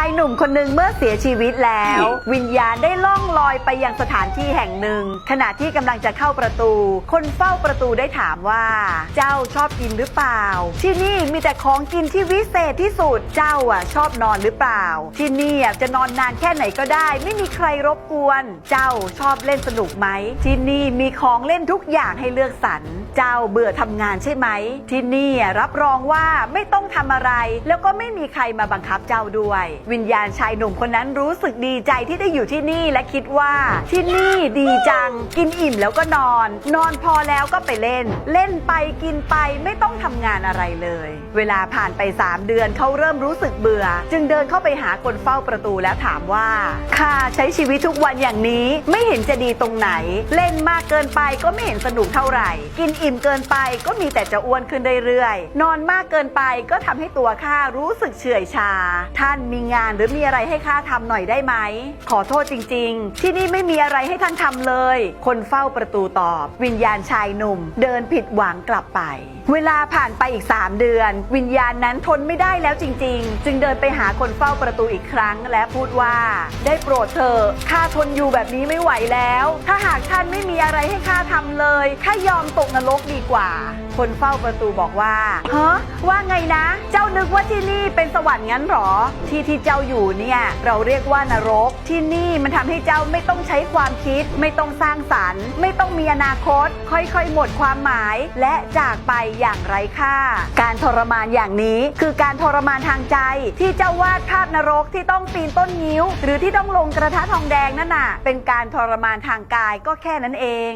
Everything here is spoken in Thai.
ายหนุ่มคนหนึ่งเมื่อเสียชีวิตแล้ว วิญญาณได้ล่องลอยไปยังสถานที่แห่งหนึ่ง ขณะที่กำลังจะเข้าประตู คนเฝ้าประตูได้ถามว่า เจ้าชอบกินหรือเปล่า ที่นี่มีแต่ของกินที่วิเศษที่สุดเจ้าอะชอบนอนหรือเปล่า ที่นี่อะจะนอนนานแค่ไหนก็ได้ ไม่มีใครรบกวน เจ้าชอบเล่นสนุกไหมที่นี่มีของเล่นทุกอย่างให้เลือกสรรเจ้าเบื่อทำงานใช่ไหม ที่นี่อะรับรองว่าไม่ต้องทำอะไร แล้วก็ไม่มีใครมาบังคับเจ้าด้วยวิญญาณชายหนุ่มคนนั้นรู้สึกดีใจที่ได้อยู่ที่นี่และคิดว่า ที่นี่ดีจัง กินอิ่มแล้วก็นอน นอนพอแล้วก็ไปเล่น เล่นไปกินไปไม่ต้องทำงานอะไรเลย เวลาผ่านไป 3 เดือนเขาเริ่มรู้สึกเบื่อ จึงเดินเข้าไปหาคนเฝ้าประตูแล้วถามว่าข้าใช้ชีวิตทุกวันอย่างนี้ไม่เห็นจะดีตรงไหน เล่นมากเกินไปก็ไม่เห็นสนุกเท่าไหร่ กินอิ่มเกินไปก็มีแต่จะอ้วนขึ้นเรื่อยๆนอนมากเกินไปก็ทำให้ตัวข้ารู้สึกเฉื่อยชา ท่านมีงานหรือมีอะไรให้ข้าทำหน่อยได้ไหม ขอโทษจริง ๆ ที่นี่ไม่มีอะไรให้ท่านทำเลย คนเฝ้าประตูตอบ วิญญาณชายหนุ่ม เดินผิดหวังกลับไป เวลาผ่านไปอีก 3 เดือน วิญญาณนั้นทนไม่ได้แล้วจริง ๆ จึงเดินไปหาคนเฝ้าประตูอีกครั้ง และพูดว่า ได้โปรดเถอะข้าทนอยู่แบบนี้ไม่ไหวแล้ว ถ้าหากท่านไม่มีอะไรให้ข้าทำเลยข้ายอมตกนรกดีกว่า คนเฝ้าประตูบอกว่าฮะว่าไงนะ เจ้านึกว่าที่นี่เป็นสวรรค์งั้นหรอ ที่ที่เจ้าอยู่เนี่ยเราเรียกว่านรก ที่นี่มันทำให้เจ้าไม่ต้องใช้ความคิด ไม่ต้องสร้างสรรค์ ไม่ต้องมีอนาคต ค่อยๆ หมดความหมาย และจากไปอย่างไร้ค่า การทรมานอย่างนี้คือการทรมานทางใจ ที่เจ้าวาดภาพนรกที่ต้องปีนต้นงิ้ว หรือที่ต้องลงกระทะทองแดงนั่นน่ะเป็นการทรมานทางกายก็แค่นั้นเอง